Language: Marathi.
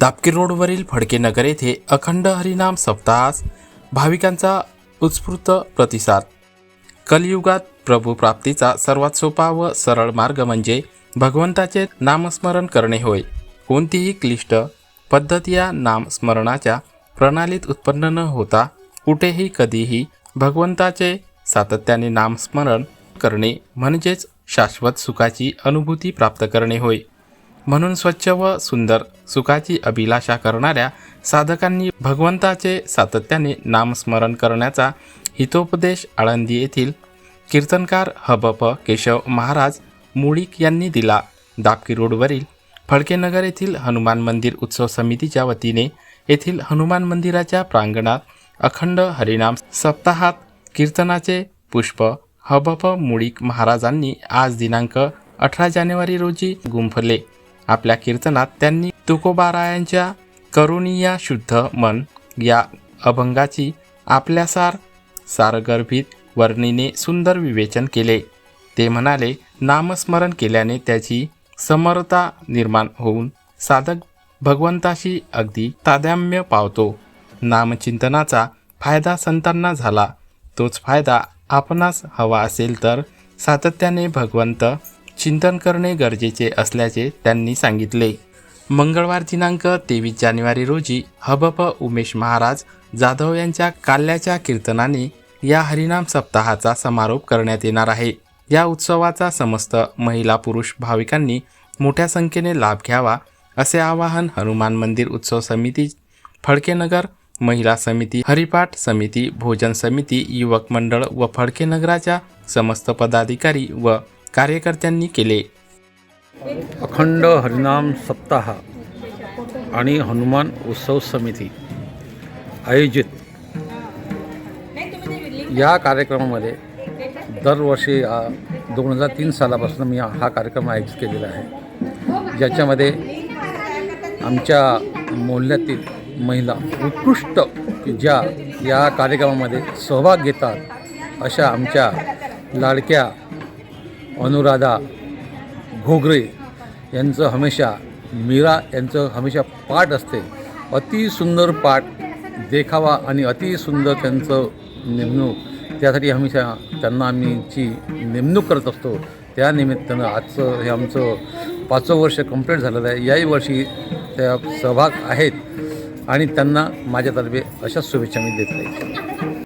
दापकी रोडवरील फडकेनगर येथे अखंड हरिनाम सप्ताहास भाविकांचा उत्स्फूर्त प्रतिसाद. कलियुगात प्रभूप्राप्तीचा सर्वात सोपा व सरळ मार्ग म्हणजे भगवंताचे नामस्मरण करणे होय. कोणतीही क्लिष्ट पद्धत या नामस्मरणाच्या प्रणालीत उत्पन्न न होता कुठेही कधीही भगवंताचे सातत्याने नामस्मरण करणे म्हणजेच शाश्वत सुखाची अनुभूती प्राप्त करणे होय. म्हणून स्वच्छ व सुंदर सुखाची अभिलाषा करणाऱ्या साधकांनी भगवंताचे सातत्याने नामस्मरण करण्याचा हितोपदेश आळंदी येथील कीर्तनकार हबप केशव महाराज मुळीक यांनी दिला. दापकी रोडवरील फडकेनगर येथील हनुमान मंदिर उत्सव समितीच्या वतीने येथील हनुमान मंदिराच्या प्रांगणात अखंड हरिनाम सप्ताहात कीर्तनाचे पुष्प हबप मुळीक महाराजांनी आज दिनांक अठरा जानेवारी रोजी गुंफले. आपल्या कीर्तनात त्यांनी तुकोबारायांच्या करुणीया शुद्ध मन या अभंगाची आपल्यासार सारगर्भित वर्णीने सुंदर विवेचन केले. ते म्हणाले नामस्मरण केल्याने त्याची समरता निर्माण होऊन साधक भगवंताशी अगदी तादाम्य पावतो. नामचिंतनाचा फायदा संतांना झाला. तोच फायदा आपणास हवा असेल तर सातत्याने भगवंत चिंतन करणे गरजेचे असल्याचे त्यांनी सांगितले. मंगळवार दिनांक तेवीस जानेवारी रोजी हबप उमेश महाराज जाधव यांच्या काल्याच्या कीर्तनाने या हरिनाम सप्ताहाचा समारोप करण्यात येणार आहे. या उत्सवाचा समस्त महिला पुरुष भाविकांनी मोठ्या संख्येने लाभ घ्यावा असे आवाहन हनुमान मंदिर उत्सव समिती फडकेनगर महिला समिती हरिपाठ समिती भोजन समिती युवक मंडळ व फडकेनगराच्या समस्त पदाधिकारी व कार्यकर्त्यांनी केले. अखंड हरिनाम सप्ताह आणि हनुमान उत्सव समिती आयोजित या कार्यक्रमामध्ये दरवर्षी दोन हजार तीन सालापासून मी हा कार्यक्रम आयोजित केलेला आहे. ज्याच्यामध्ये आमच्या मोहल्ल्यातील महिला उत्कृष्ट की ज्या या कार्यक्रमामध्ये सहभाग घेतात अशा आमच्या लाडक्या अनुराधा घोगरे यांचं हमेशा मीरा यांचं हमेशा पाठ असते. अति सुंदर पाठ देखावा आणि अति सुंदर त्यांचं नेमणूक. त्यासाठी हमेशा त्यांना आम्हीची नेमणूक करत असतो त्या निमित्तानं आजचं हे आमचं पाचवं वर्ष कंप्लीट झालेलं आहे. याही वर्षी त्या सहभाग आहेत आणि त्यांना माझ्यातर्फे अशा शुभेच्छा मी देत आहे.